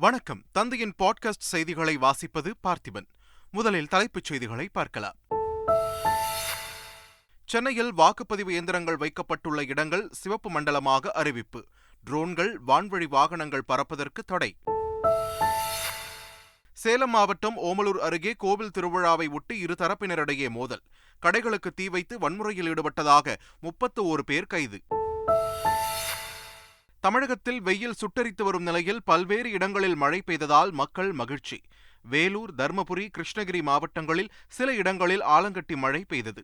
வணக்கம். தந்தையின் பாட்காஸ்ட் செய்திகளை வாசிப்பது பார்த்திபன். முதலில் தலைப்புச் செய்திகளை பார்க்கலாம். சென்னையில் வாக்குப்பதிவு இயந்திரங்கள் வைக்கப்பட்டுள்ள இடங்கள் சிவப்பு மண்டலமாக அறிவிப்பு. ட்ரோன்கள் வான்வழி வாகனங்கள் பறப்பதற்கு தடை. சேலம் மாவட்டம் ஓமலூர் அருகே கோவில் திருவிழாவை ஒட்டி இரு தரப்பினரிடையே மோதல். கடைகளுக்கு தீ வைத்து வன்முறையில் ஈடுபட்டதாக முப்பத்து ஒரு பேர் கைது. தமிழகத்தில் வெயில் சுட்டரித்து வரும் நிலையில் பல்வேறு இடங்களில் மழை பெய்ததால் மக்கள் மகிழ்ச்சி. வேலூர் தர்மபுரி கிருஷ்ணகிரி மாவட்டங்களில் சில இடங்களில் ஆலங்கட்டி மழை பெய்தது.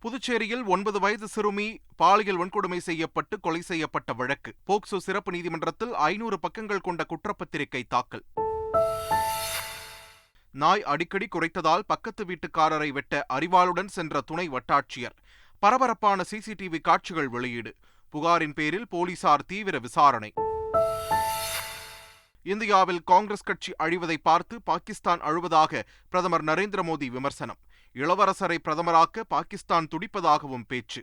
புதுச்சேரியில் ஒன்பது வயது சிறுமி பாலியல் வன்கொடுமை செய்யப்பட்டு கொலை செய்யப்பட்ட வழக்கு. போக்சோ சிறப்பு நீதிமன்றத்தில் ஐநூறு பக்கங்கள் கொண்ட குற்றப்பத்திரிகை தாக்கல். நாய் அடிக்கடி குறைத்ததால் பக்கத்து வீட்டுக்காரரை வெட்ட அறிவாளுடன் சென்ற துணை வட்டாட்சியர். பரபரப்பான சிசிடிவி காட்சிகள் வெளியீடு. புகாரின் பேரில் போலீசார் தீவிர விசாரணை. இந்தியாவில் காங்கிரஸ் கட்சி அழிவதை பார்த்து பாகிஸ்தான் அழுவதாக பிரதமர் நரேந்திர மோடி விமர்சனம். இளவரசரை பிரதமராக்க பாகிஸ்தான் துடிப்பதாகவும் பேச்சு.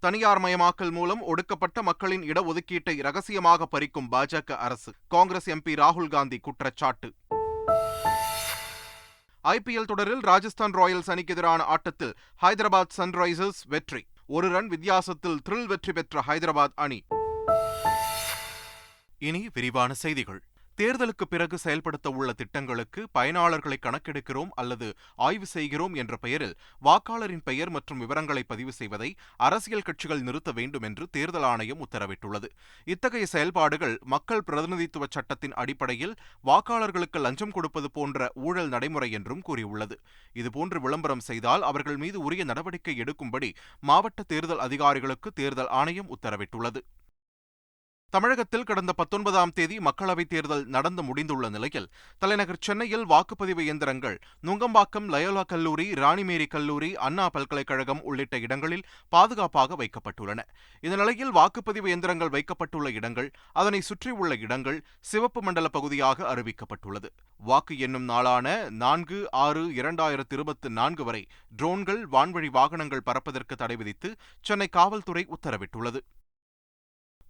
தனியார் மயமாக்கல் மூலம் ஒடுக்கப்பட்ட மக்களின் இடஒதுக்கீட்டை ரகசியமாக பறிக்கும் பாஜக அரசு காங்கிரஸ் எம்பி ராகுல் காந்தி குற்றச்சாட்டு. ஐபிஎல் தொடரில் ராஜஸ்தான் ராயல்ஸ் அணிக்கு எதிரான ஆட்டத்தில் ஹைதராபாத் சன்ரைசர்ஸ் வெற்றி. ஒரு ரன் வித்தியாசத்தில் த்ரில் வெற்றி பெற்ற ஹைதராபாத் அணி. இனி விரிவான செய்திகள். தேர்தலுக்கு பிறகு செயல்படுத்த உள்ள திட்டங்களுக்கு பயனாளர்களை கணக்கெடுக்கிறோம் அல்லது ஆய்வு செய்கிறோம் என்ற பெயரில் வாக்காளரின் பெயர் மற்றும் விவரங்களை பதிவு செய்வதை அரசியல் கட்சிகள் நிறுத்த வேண்டும் என்று தேர்தல் ஆணையம் உத்தரவிட்டுள்ளது. இத்தகைய செயல்பாடுகள் மக்கள் பிரதிநிதித்துவ சட்டத்தின் அடிப்படையில் வாக்காளர்களுக்கு லஞ்சம் கொடுப்பது போன்ற ஊழல் நடைமுறை என்றும் கூறியுள்ளது. இதுபோன்று விளம்பரம் செய்தால் அவர்கள் மீது உரிய நடவடிக்கை எடுக்கும்படி மாவட்ட தேர்தல் அதிகாரிகளுக்கு தேர்தல் ஆணையம் உத்தரவிட்டுள்ளது. தமிழகத்தில் கடந்த பத்தொன்பதாம் தேதி மக்களவைத் தேர்தல் நடந்து முடிந்துள்ள நிலையில் தலைநகர் சென்னையில் வாக்குப்பதிவு இயந்திரங்கள் நுங்கம்பாக்கம் லயோலா கல்லூரி ராணிமேரி கல்லூரி அண்ணா பல்கலைக்கழகம் உள்ளிட்ட இடங்களில் பாதுகாப்பாக வைக்கப்பட்டுள்ளன. இந்த நிலையில் வாக்குப்பதிவு இயந்திரங்கள் வைக்கப்பட்டுள்ள இடங்கள் அதனை சுற்றியுள்ள இடங்கள் சிவப்பு மண்டல பகுதியாக அறிவிக்கப்பட்டுள்ளது. வாக்கு எண்ணும் நாளான நான்கு ஆறு இரண்டாயிரத்து இருபத்தி நான்கு வரை ட்ரோன்கள் வான்வழி வாகனங்கள் பறப்பதற்கு தடை விதித்து சென்னை காவல்துறை உத்தரவிட்டுள்ளது.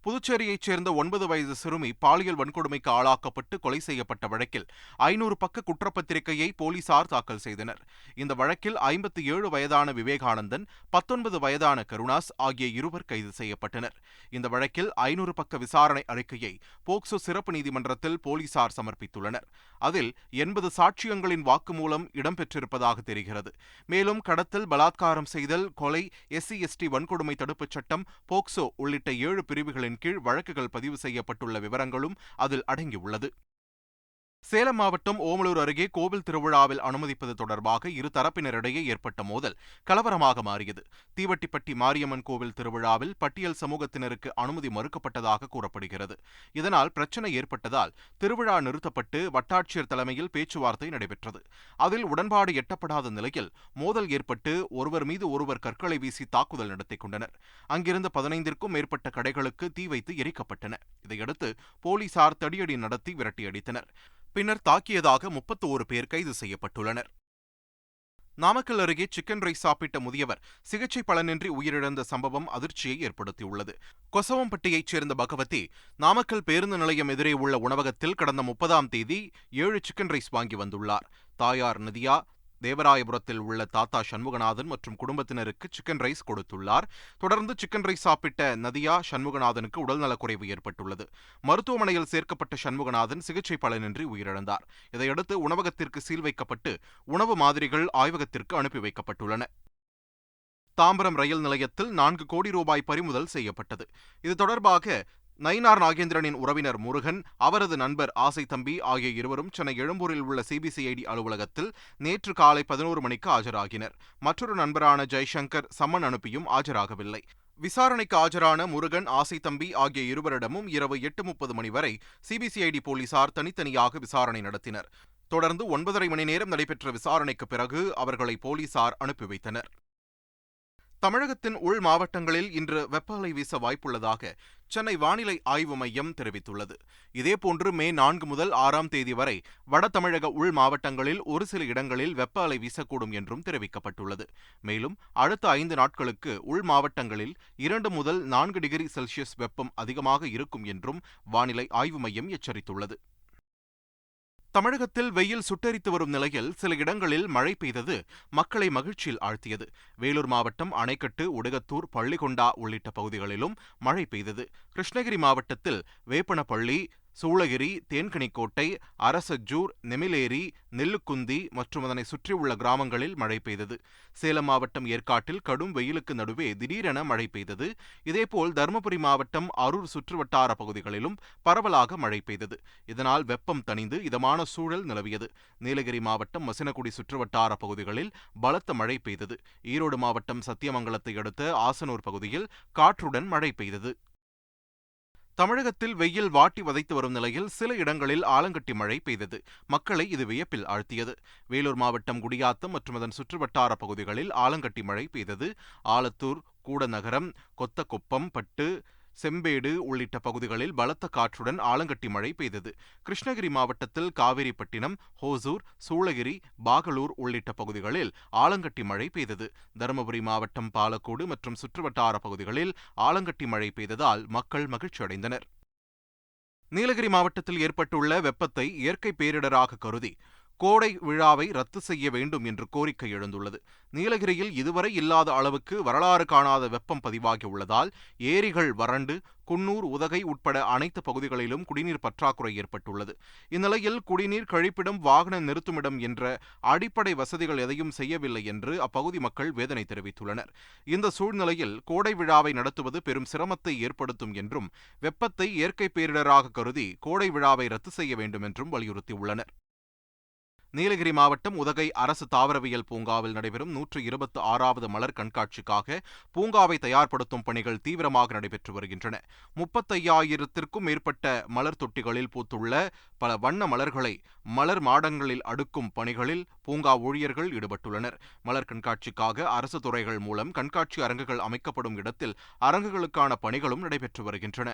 புதுச்சேரியைச் சேர்ந்த ஒன்பது வயது சிறுமி பாலியல் வன்கொடுமைக்கு ஆளாக்கப்பட்டு கொலை செய்யப்பட்ட வழக்கில் ஐநூறு பக்க குற்றப்பத்திரிகையை போலீசார் தாக்கல் செய்தனர். இந்த வழக்கில் ஐம்பத்தி ஏழு வயதான விவேகானந்தன் பத்தொன்பது வயதான கருணாஸ் ஆகிய இருவர் கைது செய்யப்பட்டனர். இந்த வழக்கில் ஐநூறு பக்க விசாரணை அறிக்கையை போக்சோ சிறப்பு நீதிமன்றத்தில் போலீசார் சமர்ப்பித்துள்ளனர். அதில் எண்பது சாட்சியங்களின் வாக்குமூலம் இடம்பெற்றிருப்பதாக தெரிகிறது. மேலும் கடத்தல் பலாத்காரம் செய்தல் கொலை எஸ்சி எஸ்டி வன்கொடுமை தடுப்புச் சட்டம் போக்சோ உள்ளிட்ட ஏழு பிரிவுகளின் கீழ் வழக்குகள் பதிவு செய்யப்பட்டுள்ள விவரங்களும் அதில் அடங்கியுள்ளது. சேலம் மாவட்டம் ஓமலூர் அருகே கோவில் திருவிழாவில் அனுமதிப்பது தொடர்பாக இரு தரப்பினரிடையே ஏற்பட்ட மோதல் கலவரமாக மாறியது. தீவட்டிப்பட்டி மாரியம்மன் கோவில் திருவிழாவில் பட்டியல் சமூகத்தினருக்கு அனுமதி மறுக்கப்பட்டதாக கூறப்படுகிறது. இதனால் பிரச்சனை ஏற்பட்டதால் திருவிழா நிறுத்தப்பட்டு வட்டாட்சியர் தலைமையில் பேச்சுவார்த்தை நடைபெற்றது. அதில் உடன்பாடு எட்டப்படாத நிலையில் மோதல் ஏற்பட்டு ஒருவர் மீது ஒருவர் கற்களை வீசி தாக்குதல் நடத்திக் கொண்டனர். அங்கிருந்த பதினைந்திற்கும் மேற்பட்ட கடைகளுக்கு தீ வைத்து எரிக்கப்பட்டன. இதையடுத்து போலீசார் தடியடி நடத்தி விரட்டியடித்தனர் பின்னர் தாக்கியதாக முப்பத்து ஒரு பேர் கைது செய்யப்பட்டுள்ளனர். நாமக்கல் அருகே சிக்கன் ரைஸ் சாப்பிட்ட முதியவர் சிகிச்சை பலனின்றி உயிரிழந்த சம்பவம் அதிர்ச்சியை ஏற்படுத்தியுள்ளது. கொசவம்பட்டியைச் சேர்ந்த பகவதி நாமக்கல் பேருந்து நிலையம் எதிரே உள்ள உணவகத்தில் கடந்த முப்பதாம் தேதி ஏழு சிக்கன் ரைஸ் வாங்கி வந்துள்ளார். தாயார் நிதியா தேவராயபுரத்தில் உள்ள தாத்தா சண்முகநாதன் மற்றும் குடும்பத்தினருக்கு சிக்கன் ரைஸ் கொடுத்துள்ளார். தொடர்ந்து சிக்கன் ரைஸ் சாப்பிட்ட நதியா சண்முகநாதனுக்கு உடல்நலக்குறைவு ஏற்பட்டுள்ளது. மருத்துவமனையில் சேர்க்கப்பட்ட சண்முகநாதன் சிகிச்சை பலனின்றி உயிரிழந்தார். இதையடுத்து உணவகத்திற்கு சீல் வைக்கப்பட்டு உணவு மாதிரிகள் ஆய்வகத்திற்கு அனுப்பி வைக்கப்பட்டுள்ளன. தாம்பரம் ரயில் நிலையத்தில் நான்கு கோடி ரூபாய் பறிமுதல் செய்யப்பட்டது. இது தொடர்பாக நயினார் நாகேந்திரனின் உறவினர் முருகன் அவரது நண்பர் ஆசை தம்பி ஆகிய இருவரும் சென்னை எழும்பூரில் உள்ள சிபிசிஐடி அலுவலகத்தில் நேற்று காலை பதினோரு மணிக்கு ஆஜராகினர். மற்றொரு நண்பரான ஜெய்சங்கர் சம்மன் அனுப்பியும் ஆஜராகவில்லை. விசாரணைக்கு ஆஜரான முருகன் ஆசை தம்பி ஆகிய இருவரிடமும் இரவு எட்டு முப்பது மணி வரை சிபிசிஐடி போலீசார் தனித்தனியாக விசாரணை நடத்தினர். தொடர்ந்து ஒன்பதரை மணி நேரம் நடைபெற்ற விசாரணைக்கு பிறகு அவர்களை போலீசார் அனுப்பி வைத்தனர். தமிழகத்தின் உள் மாவட்டங்களில் இன்று வெப்ப அலை வீச வாய்ப்புள்ளதாக சென்னை வானிலை ஆய்வு மையம் தெரிவித்துள்ளது. இதேபோன்று மே நான்கு முதல் ஆறாம் தேதி வரை வட தமிழக உள் மாவட்டங்களில் ஒரு சில இடங்களில் வெப்ப அலை வீசக்கூடும் என்றும் தெரிவிக்கப்பட்டுள்ளது. மேலும் அடுத்த ஐந்து நாட்களுக்கு உள் மாவட்டங்களில் இரண்டு முதல் நான்கு டிகிரி செல்சியஸ் வெப்பம் அதிகமாக இருக்கும் என்றும் வானிலை ஆய்வு மையம் எச்சரித்துள்ளது. தமிழகத்தில் வெயில் சுட்டெரித்து வரும் நிலையில் சில இடங்களில் மழை பெய்தது மக்களை மகிழ்ச்சியில் ஆழ்த்தியது. வேலூர் மாவட்டம் அணைக்கட்டு உடுகத்தூர் பள்ளிகொண்டா உள்ளிட்ட பகுதிகளிலும் மழை பெய்தது. கிருஷ்ணகிரி மாவட்டத்தில் வேப்பனப்பள்ளி சூளகிரி தேன்கனிக்கோட்டை அரசஜூர் நெமிலேரி நெல்லுக்குந்தி மற்றும் அதனை சுற்றியுள்ள கிராமங்களில் மழை பெய்தது. சேலம் மாவட்டம் ஏற்காட்டில் கடும் வெயிலுக்கு நடுவே திடீரென மழை பெய்தது. இதேபோல் தருமபுரி மாவட்டம் அரூர் சுற்றுவட்டார பகுதிகளிலும் பரவலாக மழை பெய்தது. இதனால் வெப்பம் தணிந்து இதமான சூழல் நிலவியது. நீலகிரி மாவட்டம் மசினகுடி சுற்றுவட்டார பகுதிகளில் பலத்த மழை பெய்தது. ஈரோடு மாவட்டம் சத்தியமங்கலத்தை அடுத்த ஆசனூர் பகுதியில் காற்றுடன் மழை பெய்தது. தமிழகத்தில் வெயில் வாட்டி வதைத்து வரும் நிலையில் சில இடங்களில் ஆலங்கட்டி மழை பெய்தது. மக்களை இது வியப்பில் ஆழ்த்தியது. வேலூர் மாவட்டம் குடியாத்தம் மற்றும் அதன் சுற்றுவட்டார பகுதிகளில் ஆலங்கட்டி மழை பெய்தது. ஆலத்தூர் கூடநகரம் கொத்தக்குப்பம் பட்டு செம்பேடு உள்ளிட்ட பகுதிகளில் பலத்த காற்றுடன் ஆலங்கட்டி மழை பெய்தது. கிருஷ்ணகிரி மாவட்டத்தில் காவிரிப்பட்டினம் ஹோசூர் சூளகிரி பாகலூர் உள்ளிட்ட பகுதிகளில் ஆலங்கட்டி மழை பெய்தது. தருமபுரி மாவட்டம் பாலக்கோடு மற்றும் சுற்றுவட்டார பகுதிகளில் ஆலங்கட்டி மழை பெய்ததால் மக்கள் மகிழ்ச்சியடைந்தனர். நீலகிரி மாவட்டத்தில் ஏற்பட்டுள்ள வெப்பத்தை இயற்கை பேரிடராக கருதி கோடை விழாவை ரத்து செய்ய வேண்டும் என்று கோரிக்கை எழுந்துள்ளது. நீலகிரியில் இதுவரை இல்லாத அளவுக்கு வரலாறு காணாத வெப்பம் பதிவாகியுள்ளதால் ஏரிகள் வறண்டு குன்னூர் உதகை உட்பட அனைத்து பகுதிகளிலும் குடிநீர் பற்றாக்குறை ஏற்பட்டுள்ளது. இந்நிலையில் குடிநீர் கழிப்பிடம் வாகன நிறுத்துமிடம் என்ற அடிப்படை வசதிகள் எதையும் செய்யவில்லை என்று அப்பகுதி மக்கள் வேதனை தெரிவித்துள்ளனர். இந்த சூழ்நிலையில் கோடை விழாவை நடத்துவது பெரும் சிரமத்தை ஏற்படுத்தும் என்றும் வெப்பத்தை இயற்கை பேரிடராக கருதி கோடை விழாவை ரத்து செய்ய வேண்டும் என்றும் வலியுறுத்தியுள்ளனர். நீலகிரி மாவட்டம் உதகை அரசு தாவரவியல் பூங்காவில் நடைபெறும் நூற்று இருபத்தி ஆறாவது மலர் கண்காட்சிக்காக பூங்காவை தயார்படுத்தும் பணிகள் தீவிரமாக நடைபெற்று வருகின்றன. முப்பத்தையாயிரத்திற்கும் மேற்பட்ட மலர் தொட்டிகளில் பூத்துள்ள பல வண்ண மலர்களை மலர் மாடங்களில் அடுக்கும் பணிகளில் பூங்கா ஊழியர்கள் ஈடுபட்டுள்ளனர். மலர் கண்காட்சிக்காக அரசு துறைகள் மூலம் கண்காட்சி அரங்குகள் அமைக்கப்படும் இடத்தில் அரங்குகளுக்கான பணிகளும் நடைபெற்று வருகின்றன.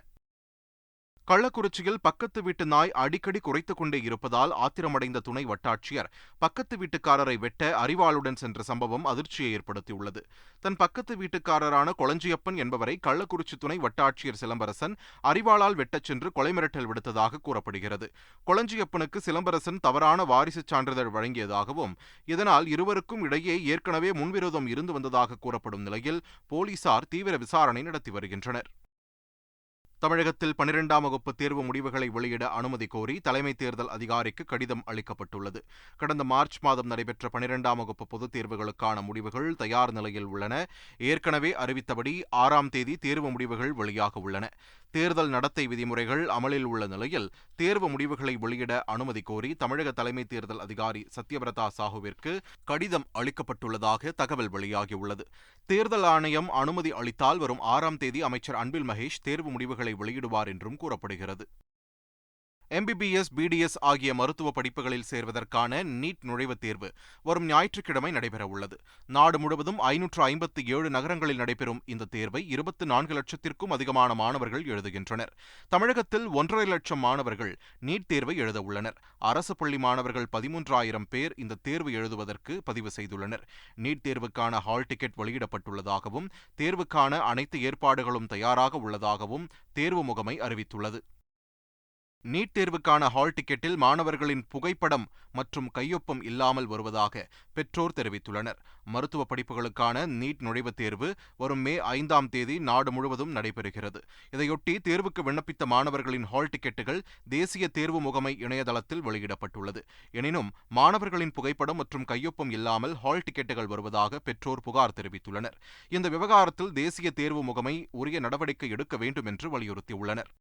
கள்ளக்குறிச்சியில் பக்கத்து வீட்டு நாய் அடிக்கடி குறைத்துக் கொண்டே இருப்பதால் ஆத்திரமடைந்த துணை வட்டாட்சியர் பக்கத்து வீட்டுக்காரரை வெட்ட அறிவாளுடன் சென்ற சம்பவம் அதிர்ச்சியை ஏற்படுத்தியுள்ளது. தன் பக்கத்து வீட்டுக்காரரான கொளஞ்சியப்பன் என்பவரை கள்ளக்குறிச்சி துணை வட்டாட்சியர் சிலம்பரசன் அறிவாளால் வெட்டச் சென்று கொலை மிரட்டல் விடுத்ததாக கூறப்படுகிறது. கொளஞ்சியப்பனுக்கு சிலம்பரசன் தவறான வாரிசு சான்றிதழ் வழங்கியதாகவும் இதனால் இருவருக்கும் இடையே ஏற்கனவே முன்விரோதம் இருந்து வந்ததாக கூறப்படும் நிலையில் போலீசார் தீவிர விசாரணை நடத்தி வருகின்றனர். தமிழகத்தில் பனிரெண்டாம் வகுப்பு தேர்வு முடிவுகளை வெளியிட அனுமதி கோரி தலைமை தேர்தல் அதிகாரிக்கு கடிதம் அளிக்கப்பட்டுள்ளது. கடந்த மார்ச் மாதம் நடைபெற்ற பனிரெண்டாம் வகுப்பு பொதுத் தேர்வுகளுக்கான முடிவுகள் தயார் நிலையில் உள்ளன. ஏற்கனவே அறிவித்தபடி ஆறாம் தேதி தேர்வு முடிவுகள் வெளியாக உள்ளன. தேர்தல் நடத்தை விதிமுறைகள் அமலில் உள்ள நிலையில் தேர்வு முடிவுகளை வெளியிட அனுமதி கோரி தமிழக தலைமை தேர்தல் அதிகாரி சத்யபிரதா சாஹுவிற்கு கடிதம் அளிக்கப்பட்டுள்ளதாக தகவல் வெளியாகியுள்ளது. தேர்தல் ஆணையம் அனுமதி அளித்தால் வரும் ஆறாம் தேதி அமைச்சர் அன்பில் மகேஷ் தேர்வு முடிவுகளை வெளியிடுவார் என்றும் கூறப்படுகிறது. எம்பிபிஎஸ் பிடிஎஸ் ஆகிய மருத்துவ படிப்புகளில் சேர்வதற்கான நீட் நுழைவுத் தேர்வு வரும் ஞாயிற்றுக்கிழமை நடைபெறவுள்ளது நாடு முழுவதும் ஐநூற்று ஐம்பத்தி ஏழு நகரங்களில் நடைபெறும் இந்த தேர்வை இருபத்தி நான்கு லட்சத்திற்கும் அதிகமான மாணவர்கள் எழுதுகின்றனர். தமிழகத்தில் ஒன்றரை லட்சம் மாணவர்கள் நீட் தேர்வை எழுத உள்ளனர். அரசு பள்ளி மாணவர்கள் பதிமூன்றாயிரம் பேர் இந்த தேர்வு எழுதுவதற்கு பதிவு செய்துள்ளனர். நீட் தேர்வுக்கான ஹால் டிக்கெட் வெளியிடப்பட்டுள்ளதாகவும் தேர்வுக்கான அனைத்து ஏற்பாடுகளும் தயாராக உள்ளதாகவும் தேர்வு முகமை அறிவித்துள்ளது. நீட் தேர்வுக்கான ஹால் டிக்கெட்டில் மாணவர்களின் புகைப்படம் மற்றும் கையொப்பம் இல்லாமல் வருவதாக பெற்றோர் தெரிவித்துள்ளனர். மருத்துவ படிப்புகளுக்கான நீட் நுழைவுத் தேர்வு வரும் மே ஐந்தாம் தேதி நாடு முழுவதும் நடைபெறுகிறது. இதையொட்டி தேர்வுக்கு விண்ணப்பித்த மாணவர்களின் ஹால் டிக்கெட்டுகள் தேசிய தேர்வு முகமை இணையதளத்தில் வெளியிடப்பட்டுள்ளது. எனினும் மாணவர்களின் புகைப்படம் மற்றும் கையொப்பம் இல்லாமல் ஹால் டிக்கெட்டுகள் வருவதாக பெற்றோர் புகார் தெரிவித்துள்ளனர். இந்த விவகாரத்தில் தேசிய தேர்வு முகமை உரிய நடவடிக்கை எடுக்க வேண்டும் என்று வலியுறுத்தியுள்ளனர்.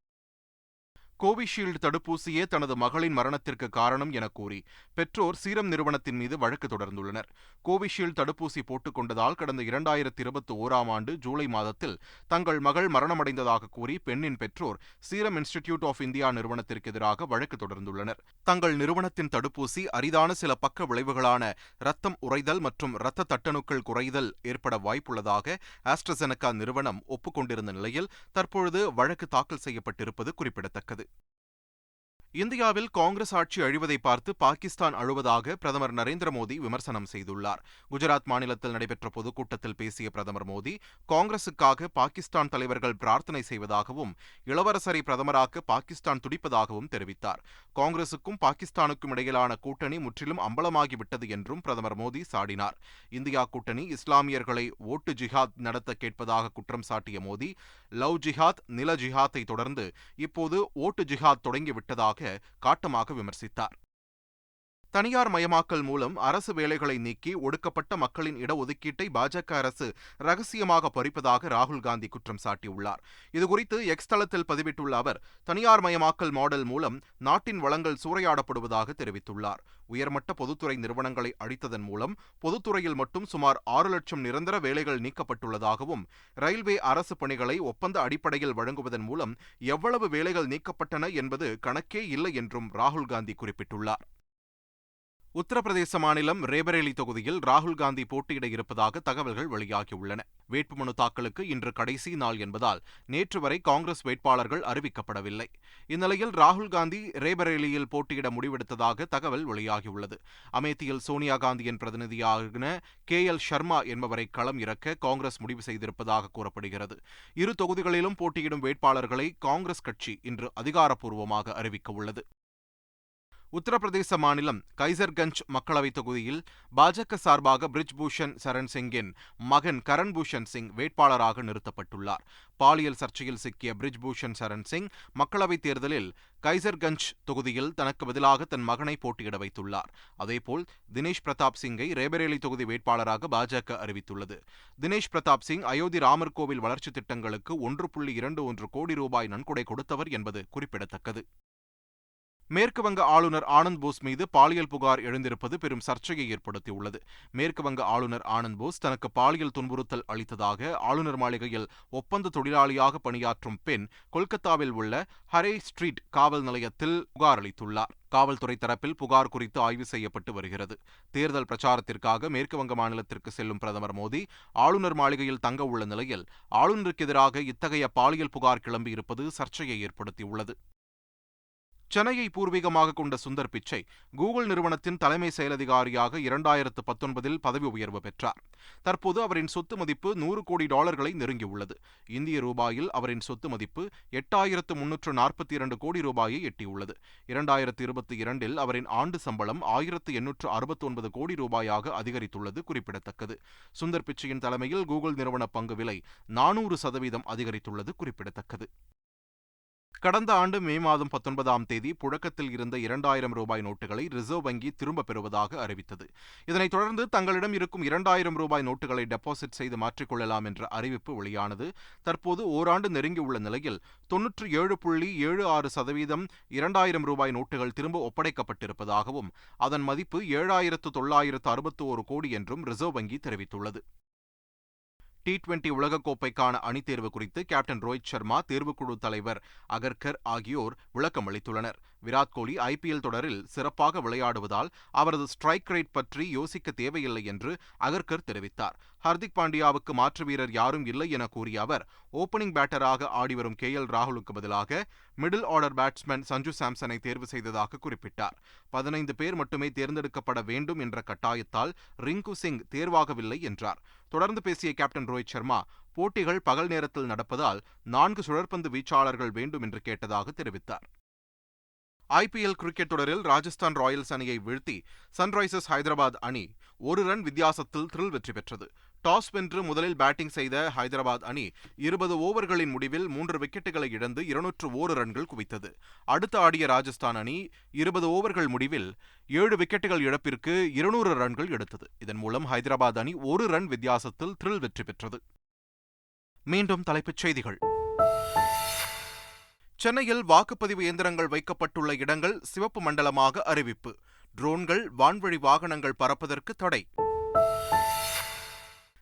கோவிஷீல்டு தடுப்பூசியே தனது மகளின் மரணத்திற்கு காரணம் என கூறி பெற்றோர் சீரம் நிறுவனத்தின் மீது வழக்கு தொடர்ந்துள்ளனர். கோவிஷீல்டு தடுப்பூசி போட்டுக் கொண்டதால் கடந்த இரண்டாயிரத்தி இருபத்தி ஓராம் ஆண்டு ஜூலை மாதத்தில் தங்கள் மகள் மரணமடைந்ததாக கூறி பெண்ணின் பெற்றோர் சீரம் இன்ஸ்டிடியூட் ஆஃப் இந்தியா நிறுவனத்திற்கு எதிராக வழக்கு தொடர்ந்துள்ளனர். தங்கள் நிறுவனத்தின் தடுப்பூசி அரிதான சில பக்க விளைவுகளான ரத்தம் உறைதல் மற்றும் இரத்த தட்டணுக்கள் குறைதல் ஏற்பட வாய்ப்புள்ளதாக ஆஸ்ட்ரசெனகா நிறுவனம் ஒப்புக்கொண்டிருந்த நிலையில் தற்பொழுது வழக்கு தாக்கல் செய்யப்பட்டிருப்பது குறிப்பிடத்தக்கது. இந்தியாவில் காங்கிரஸ் ஆட்சி அழிவதை பார்த்து பாகிஸ்தான் அழுவதாக பிரதமர் நரேந்திர மோடி விமர்சனம் செய்துள்ளார். குஜராத் மாநிலத்தில் நடைபெற்ற பொதுக்கூட்டத்தில் பேசிய பிரதமர் மோடி காங்கிரசுக்காக பாகிஸ்தான் தலைவர்கள் பிரார்த்தனை செய்வதாகவும் இளவரசரை பிரதமராக்க பாகிஸ்தான் துடிப்பதாகவும் தெரிவித்தார். காங்கிரசுக்கும் பாகிஸ்தானுக்கும் இடையிலான கூட்டணி முற்றிலும் அம்பலமாகிவிட்டது என்றும் பிரதமர் மோடி சாடினார். இந்தியா கூட்டணி இஸ்லாமியர்களை ஓட்டு ஜிஹாத் நடத்த கேட்பதாக குற்றம் சாட்டிய மோடி லவ் ஜிஹாத் நில ஜிஹாத்தை தொடர்ந்து இப்போது ஓட்டு ஜிஹாத் தொடங்கிவிட்டதாக காட்டமாக விமர்சித்தார். தனியார் மயமாக்கல் மூலம் அரசு வேலைகளை நீக்கி ஒடுக்கப்பட்ட மக்களின் இடஒதுக்கீட்டை பாஜக அரசு ரகசியமாக பறிப்பதாக ராகுல் காந்தி குற்றம் சாட்டியுள்ளார். இதுகுறித்து எக்ஸ் தளத்தில் பதிவிட்டுள்ள அவர் தனியார் மயமாக்கல் மாடல் மூலம் நாட்டின் வளங்கள் சூறையாடப்படுவதாக தெரிவித்துள்ளார். உயர்மட்ட பொதுத்துறை நிறுவனங்களை அழித்ததன் மூலம் பொதுத்துறையில் மட்டும் சுமார் ஆறு லட்சம் நிரந்தர வேலைகள் நீக்கப்பட்டுள்ளதாகவும் ரயில்வே அரசு பணிகளை ஒப்பந்த அடிப்படையில் வழங்குவதன் மூலம் எவ்வளவு வேலைகள் நீக்கப்பட்டன என்பது கணக்கே இல்லை என்றும் ராகுல் காந்தி குறிப்பிட்டுள்ளார். உத்தரப்பிரதேச மாநிலம் ரேபரேலி தொகுதியில் ராகுல் காந்தி போட்டியிட இருப்பதாக தகவல்கள் வெளியாகியுள்ளன. வேட்புமனு தாக்கலுக்கு இன்று கடைசி நாள் என்பதால் நேற்று வரை காங்கிரஸ் வேட்பாளர்கள் அறிவிக்கப்படவில்லை. இந்நிலையில் ராகுல் காந்தி ரேபரேலியில் போட்டியிட முடிவெடுத்ததாக தகவல் வெளியாகியுள்ளது. அமேத்தியில் சோனியா காந்தியின் பிரதிநிதியான கே எல் சர்மா என்பவரை களம் இறக்க காங்கிரஸ் முடிவு செய்திருப்பதாக கூறப்படுகிறது. இரு தொகுதிகளிலும் போட்டியிடும் வேட்பாளர்களை காங்கிரஸ் கட்சி இன்று அதிகாரப்பூர்வமாக அறிவிக்க உள்ளது. உத்தரப்பிரதேச மாநிலம் கைசர்கஞ்ச் மக்களவைத் தொகுதியில் பாஜக சார்பாக பிரிஜ்பூஷன் சரண் சிங்கின் மகன் கரண்பூஷன் சிங் வேட்பாளராக நிறுத்தப்பட்டுள்ளார். பாலியல் சர்ச்சையில் சிக்கிய பிரிஜ்பூஷன் சரண் சிங் மக்களவைத் தேர்தலில் கைசர்கஞ்ச் தொகுதியில் தனக்கு பதிலாக தன் மகனை போட்டியிட வைத்துள்ளார். அதேபோல் தினேஷ் பிரதாப் சிங்கை ரேபரேலி தொகுதி வேட்பாளராக பாஜக அறிவித்துள்ளது. தினேஷ் பிரதாப் சிங் அயோத்தி ராமர் கோவில் வளர்ச்சித் திட்டங்களுக்கு ஒன்று புள்ளி இரண்டு ஒன்று கோடி ரூபாய் நன்கொடை கொடுத்தவர் என்பது குறிப்பிடத்தக்கது. மேற்குவங்க ஆளுநர் ஆனந்த் போஸ் மீது பாலியல் புகார் எழுந்திருப்பது பெரும் சர்ச்சையை ஏற்படுத்தியுள்ளது. மேற்குவங்க ஆளுநர் ஆனந்த் போஸ் தனக்கு பாலியல் துன்புறுத்தல் அளித்ததாக ஆளுநர் மாளிகையில் ஒப்பந்த தொழிலாளியாக பணியாற்றும் பெண் கொல்கத்தாவில் உள்ள ஹரே ஸ்ட்ரீட் காவல் நிலையத்தில் புகார் அளித்துள்ளார். காவல்துறை தரப்பில் புகார் குறித்து ஆய்வு செய்யப்பட்டு வருகிறது. தேர்தல் பிரச்சாரத்திற்காக மேற்குவங்க மாநிலத்திற்கு செல்லும் பிரதமர் மோடி ஆளுநர் மாளிகையில் தங்க உள்ள நிலையில் ஆளுநருக்கு எதிராக இத்தகைய பாலியல் புகார் கிளம்பியிருப்பது சர்ச்சையை ஏற்படுத்தியுள்ளது. சென்னையை பூர்வீகமாக கொண்ட சுந்தர் பிச்சை கூகுள் நிறுவனத்தின் தலைமை செயலதிகாரியாக இரண்டாயிரத்து பத்தொன்பதில் பதவி உயர்வு பெற்றார். தற்போது அவரின் சொத்து மதிப்பு நூறு கோடி டாலர்களை நெருங்கியுள்ளது. இந்திய ரூபாயில் அவரின் சொத்து மதிப்பு எட்டாயிரத்து முன்னூற்று நாற்பத்தி இரண்டு கோடி ரூபாயை எட்டியுள்ளது. இரண்டாயிரத்து இருபத்தி இரண்டில் அவரின் ஆண்டு சம்பளம் ஆயிரத்து எண்ணூற்று அறுபத்தி ஒன்பது கோடி ரூபாயாக அதிகரித்துள்ளது குறிப்பிடத்தக்கது. சுந்தர் பிச்சையின் தலைமையில் கூகுள் நிறுவன பங்கு விலை நானூறு சதவீதம் அதிகரித்துள்ளது குறிப்பிடத்தக்கது. கடந்த ஆண்டு மே மாதம் பத்தொன்பதாம் தேதி புழக்கத்தில் இருந்த இரண்டாயிரம் ரூபாய் நோட்டுகளை ரிசர்வ் வங்கி திரும்பப் பெறுவதாக அறிவித்தது. இதனைத் தொடர்ந்து தங்களிடம் இருக்கும் இரண்டாயிரம் ரூபாய் நோட்டுகளை டெபாசிட் செய்து மாற்றிக்கொள்ளலாம் என்ற அறிவிப்பு வெளியானது. தற்போது ஓராண்டு நெருங்கியுள்ள நிலையில் தொன்னூற்றி ஏழு புள்ளி ஏழு ஆறு சதவீதம் இரண்டாயிரம் ரூபாய் நோட்டுகள் திரும்ப ஒப்படைக்கப்பட்டிருப்பதாகவும் அதன் மதிப்பு ஏழாயிரத்து தொள்ளாயிரத்து அறுபத்தோரு கோடி என்றும் ரிசர்வ் வங்கி தெரிவித்துள்ளது. டி டுவெண்டி உலகக்கோப்பைக்கான அணித்தேர்வு குறித்து கேப்டன் ரோஹித் சர்மா தேர்வுக்குழு தலைவர் அகர்கர் ஆகியோர் விளக்கம் அளித்துள்ளனர். விராட் கோலி ஐபிஎல் தொடரில் சிறப்பாக விளையாடுவதால் அவரது ஸ்ட்ரைக் ரேட் பற்றி யோசிக்க தேவையில்லை என்று அகர்கர் தெரிவித்தார். ஹர்திக் பாண்டியாவுக்கு மாற்று வீரர் யாரும் இல்லை என கூறிய அவர் ஓபனிங் பேட்டராக ஆடிவரும் கே. எல். ராகுலுக்கு பதிலாக மிடில் ஆர்டர் பேட்ஸ்மேன் சஞ்சு சாம்சனை தேர்வு செய்ததாக குறிப்பிட்டார். பதினைந்து பேர் மட்டுமே தேர்ந்தெடுக்கப்பட வேண்டும் என்ற கட்டாயத்தால் ரிங்கு சிங் தேர்வாகவில்லை என்றார். தொடர்ந்து பேசிய கேப்டன் ரோஹித் சர்மா போட்டிகள் பகல் நேரத்தில் நடப்பதால் நான்கு சுழற்பந்து வீச்சாளர்கள் வேண்டும் என்று கேட்டதாக தெரிவித்தார். ஐபிஎல் கிரிக்கெட் தொடரில் ராஜஸ்தான் ராயல்ஸ் அணியை வீழ்த்தி சன்ரைசர்ஸ் ஹைதராபாத் அணி ஒரு ரன் வித்தியாசத்தில் த்ரில் வெற்றி பெற்றது. டாஸ் வென்று முதலில் பேட்டிங் செய்த ஹைதராபாத் அணி இருபது ஓவர்களின் முடிவில் மூன்று விக்கெட்டுகளை இழந்து இருநூற்று ஓரு ரன்கள் குவித்தது. அடுத்து ஆடிய ராஜஸ்தான் அணி இருபது ஓவர்கள் முடிவில் ஏழு விக்கெட்டுகள் இழப்பிற்கு இருநூறு ரன்கள் எடுத்தது. இதன் மூலம் ஹைதராபாத் அணி ஒரு ரன் வித்தியாசத்தில் த்ரில் வெற்றி பெற்றது. மீண்டும் தலைப்புச் செய்திகள். சென்னையில் வாக்குப்பதிவு இயந்திரங்கள் வைக்கப்பட்டுள்ள இடங்கள் சிவப்பு மண்டலமாக அறிவிப்பு. ட்ரோன்கள் வான்வழி வாகனங்கள் பறப்பதற்கு தடை.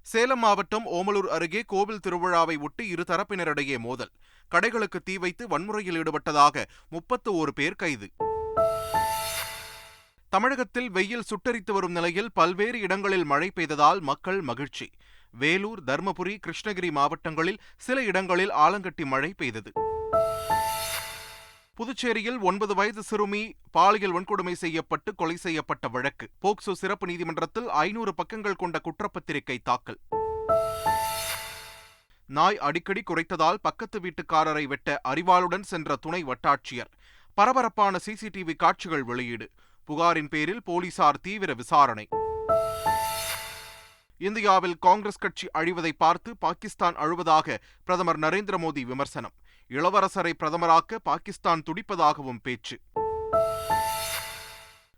சேலம் மாவட்டம் ஓமலூர் அருகே கோவில் திருவிழாவை ஒட்டி இருதரப்பினரிடையே மோதல். கடைகளுக்கு தீ வைத்து வன்முறையில் ஈடுபட்டதாக முப்பத்து ஒரு பேர் கைது. தமிழகத்தில் வெயில் சுட்டரித்து வரும் நிலையில் பல்வேறு இடங்களில் மழை பெய்ததால் மக்கள் மகிழ்ச்சி. வேலூர் தர்மபுரி கிருஷ்ணகிரி மாவட்டங்களில் சில இடங்களில் ஆலங்கட்டி மழை பெய்தது. புதுச்சேரியில் ஒன்பது வயது சிறுமி பாலியல் வன்கொடுமை செய்யப்பட்டு கொலை செய்யப்பட்ட வழக்கு. போக்சோ சிறப்பு நீதிமன்றத்தில் ஐநூறு பக்கங்கள் கொண்ட குற்றப்பத்திரிகை தாக்கல். நாய் அடிக்கடி குறைத்ததால் பக்கத்து வீட்டுக்காரரை வெட்ட அறிவாளுடன் சென்ற துணை வட்டாட்சியர். பரபரப்பான சிசிடிவி காட்சிகள் வெளியீடு. புகாரின் பேரில் போலீசார் தீவிர விசாரணை. இந்தியாவில் காங்கிரஸ் கட்சி அழிவதை பார்த்து பாகிஸ்தான் அழுவதாக பிரதமர் நரேந்திர மோடி விமர்சனம். இளவரசரை பிரதமராக்க பாகிஸ்தான் துடிப்பதாகவும் பேச்சு.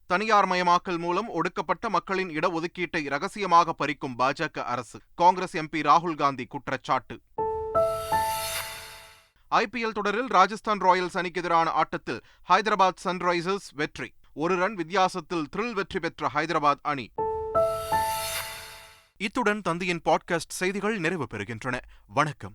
தனியார் மயமாக்கல் மூலம் ஒடுக்கப்பட்ட மக்களின் இடஒதுக்கீட்டை ரகசியமாக பறிக்கும் பாஜக அரசு காங்கிரஸ் எம்பி ராகுல் காந்தி குற்றச்சாட்டு. ஐபிஎல் தொடரில் ராஜஸ்தான் ராயல்ஸ் அணிக்கு எதிரான ஆட்டத்தில் ஹைதராபாத் சன்ரைசர்ஸ் வெற்றி ஒரு ரன் வித்தியாசத்தில் த்ரில் வெற்றி பெற்ற ஹைதராபாத் அணி. இத்துடன் தந்தையின் பாட்காஸ்ட் செய்திகள் நிறைவு பெறுகின்றன. வணக்கம்.